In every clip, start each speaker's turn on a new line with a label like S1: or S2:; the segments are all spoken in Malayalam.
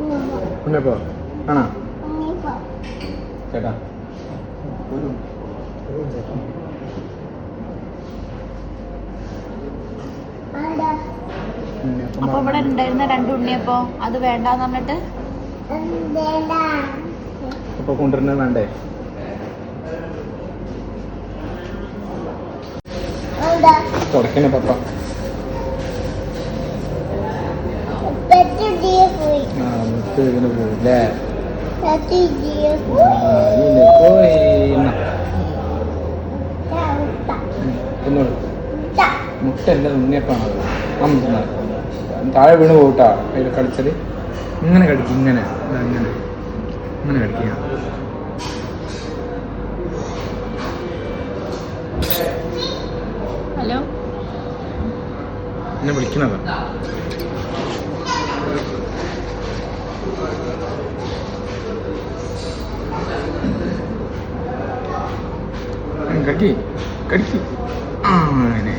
S1: ഉണ്ണിയപ്പോ? ആണോ?
S2: ഉണ്ണിപ്പോ
S1: ചേട്ടാ.
S3: അപ്പൊ ഇവിടെ ഉണ്ടായിരുന്ന രണ്ട് ഉണ്ണിയപ്പോ അത് വേണ്ടെന്ന് പറഞ്ഞിട്ട്?
S2: വേണ്ട.
S1: അപ്പൊ കൊണ്ടുവരുന്നത് വേണ്ടേ? തുടക്കണേ പപ്പ. ആ ഇങ്ങനെ തിന്നോളൂ മുട്ട എന്റെ ഉണ്ണിയപ്പാണത് താഴെ വീണ് പോകട്ടാ അതിൽ കളിച്ചത് ഇങ്ങനെ കടിക്കും ഇങ്ങനെ. ഇങ്ങനെ. ഇങ്ങനെ കടിക്കുക
S3: ഹലോ?
S1: എന്നെ വിളിക്കണതാ. ഉം, കടിക്ക് അങ്ങനെ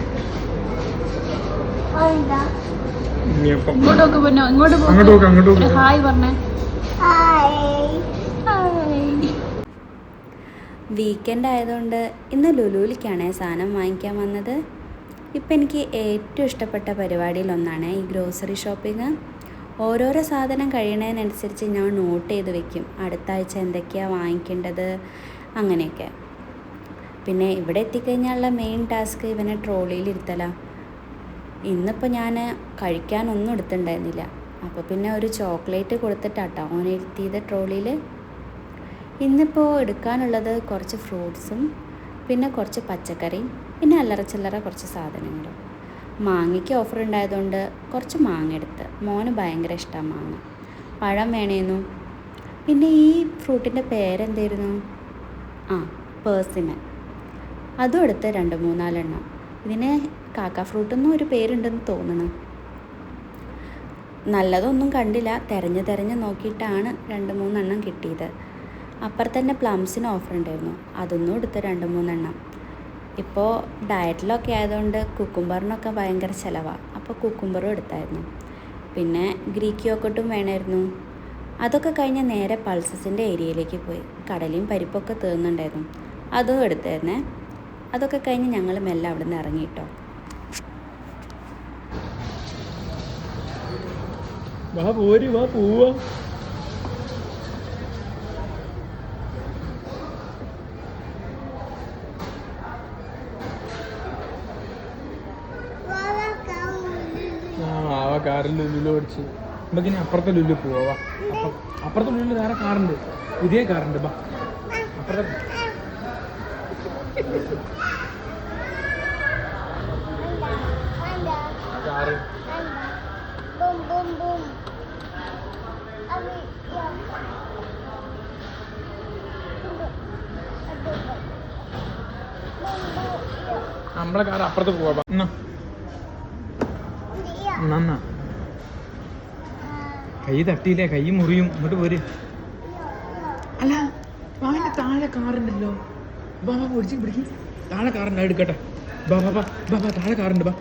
S3: ഇങ്ങോട്ട് നോക്ക് പൊന്നോ ഇങ്ങോട്ട്
S1: അങ്ങോട്ട് നോക്ക്, അങ്ങോട്ട് നോക്ക്.
S3: ഹായ് പറഞ്ഞേ.
S2: ഹായ്.
S3: ഹായ്.
S4: വീക്കെൻഡ് ആയതുകൊണ്ട് ഇന്ന് ലുലുവിലേക്കാണ് സാധനം വാങ്ങിക്കാൻ വന്നത്. ഇപ്പം എനിക്ക് ഏറ്റവും ഇഷ്ടപ്പെട്ട പരിപാടിയിലൊന്നാണ് ഈ ഗ്രോസറി ഷോപ്പിംഗ്. ഓരോരോ സാധനം കഴിയണതിനനുസരിച്ച് ഞാൻ നോട്ട് ചെയ്ത് വെക്കും. അടുത്ത ആഴ്ച എന്തൊക്കെയാണ് വാങ്ങിക്കേണ്ടത്? അങ്ങനെയൊക്കെ. പിന്നെ ഇവിടെ എത്തിക്കഴിഞ്ഞാലുള്ള മെയിൻ ടാസ്ക് ഇവനെ ട്രോളിയിൽ ഇരുത്തലാണ് ഇന്നിപ്പോൾ ഞാൻ കഴിക്കാനൊന്നും എടുത്തിട്ടുണ്ടായിരുന്നില്ല. അപ്പോൾ പിന്നെ ഒരു ചോക്ലേറ്റ് കൊടുത്തിട്ടാട്ടോ ഓനെ ഇരുത്തിയത് ട്രോളിയിൽ ഇന്നിപ്പോൾ എടുക്കാനുള്ളത് കുറച്ച് ഫ്രൂട്ട്സും പിന്നെ കുറച്ച് പച്ചക്കറിയും പിന്നെ അല്ലറ ചില്ലറ കുറച്ച് സാധനങ്ങളും. മാങ്ങയ്ക്ക് ഓഫർ ഉണ്ടായതുകൊണ്ട് കുറച്ച് മാങ്ങ എടുത്ത്. മോന് ഭയങ്കര ഇഷ്ടമാണ് മാങ്ങ. പഴം വേണേന്നു. പിന്നെ ഈ ഫ്രൂട്ടിന്റെ പേരെന്തായിരുന്നു? ആ പേഴ്സിമൻ. അതും എടുത്ത് രണ്ട് മൂന്നാലെണ്ണം. ഇതിന് കാക്ക ഫ്രൂട്ട് എന്നും ഒരു പേരുണ്ടെന്ന് തോന്നുന്നു നല്ലതൊന്നും കണ്ടില്ല. തിരഞ്ഞ് തിരഞ്ഞ് നോക്കിയിട്ടാണ് രണ്ട് മൂന്നെണ്ണം കിട്ടിയത്. അപ്പുറത്തന്നെ പ്ലംസിന് ഓഫർ ഉണ്ടായിരുന്നു. അതൊന്നും എടുത്ത് രണ്ട് മൂന്നെണ്ണം. ഇപ്പോൾ ഡയറ്റിലൊക്കെ ആയതുകൊണ്ട് കുക്കുംബറിനൊക്കെ ഭയങ്കര ചിലവാണ് അപ്പോൾ കുക്കുംബറും എടുത്തായിരുന്നു. പിന്നെ ഗ്രീക്ക് യോക്കട്ടും വേണമായിരുന്നു അതൊക്കെ കഴിഞ്ഞ് നേരെ പൾസസിന്റെ ഏരിയയിലേക്ക് പോയി. കടലയും പരിപ്പൊക്കെ തീർന്നുണ്ടായിരുന്നു. അതും എടുത്തായിരുന്നേ. അതൊക്കെ കഴിഞ്ഞ് ഞങ്ങൾ മെല്ലെ അവിടെ നിന്ന് ഇറങ്ങിയിട്ടോ
S1: വാ പോര് വാ പോവാ ആ അവ കാറിൽ ലുലു നമുക്ക് ഇനി അപ്പുറത്തെ ലുലു പോവാ അപ്പം അപ്പുറത്തെ ഉള്ളിൽ വേറെ കാറുണ്ട്. പുതിയ കാറുണ്ട് ബാ അപ്പുറത്തെ നമ്മളെ കാർ അപ്പുറത്ത് പോവാ ബാ. കൈ തട്ടിയില്ലേ കൈ മുറിയും ഇങ്ങോട്ട് പോര് അല്ല വാന്റെ താഴെ കാറുണ്ടല്ലോ ബാബാ പൊടിച്ച് പിടിക്കും താഴെ കാറുണ്ട് എടുക്കട്ടെ ബാബാ ബാ ബാ ബാ ബാ താഴെ കാറുണ്ട് ബാ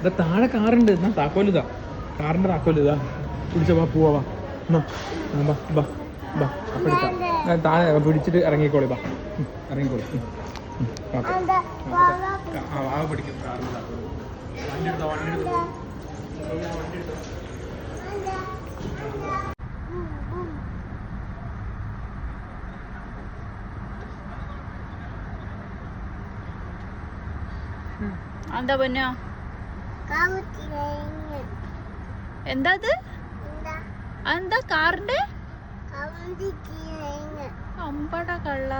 S1: ഇതാ താഴെ കാറുണ്ട് എന്നാ താക്കോലിതാ കാറിന്റെ താക്കോലിതാ പിടിച്ച ബാ പോവാ എന്നാ ബാ ബാ ബാ അപ്പൊ എടുക്കാം താഴെ പിടിച്ചിട്ട് ഇറങ്ങിക്കോളി ബാ ഇറങ്ങിക്കോളി ആ വാ പിടിക്കും കാറിന്റെ താക്കോൽ വണ്ടി എടുത്തോ വണ്ടി എടുത്തോ
S2: വണ്ടി ബും ബും
S3: എന്താ പൊന്നോ? എന്താ അത്
S2: എന്താ
S3: കാറിന്റെ അമ്പട കള്ള.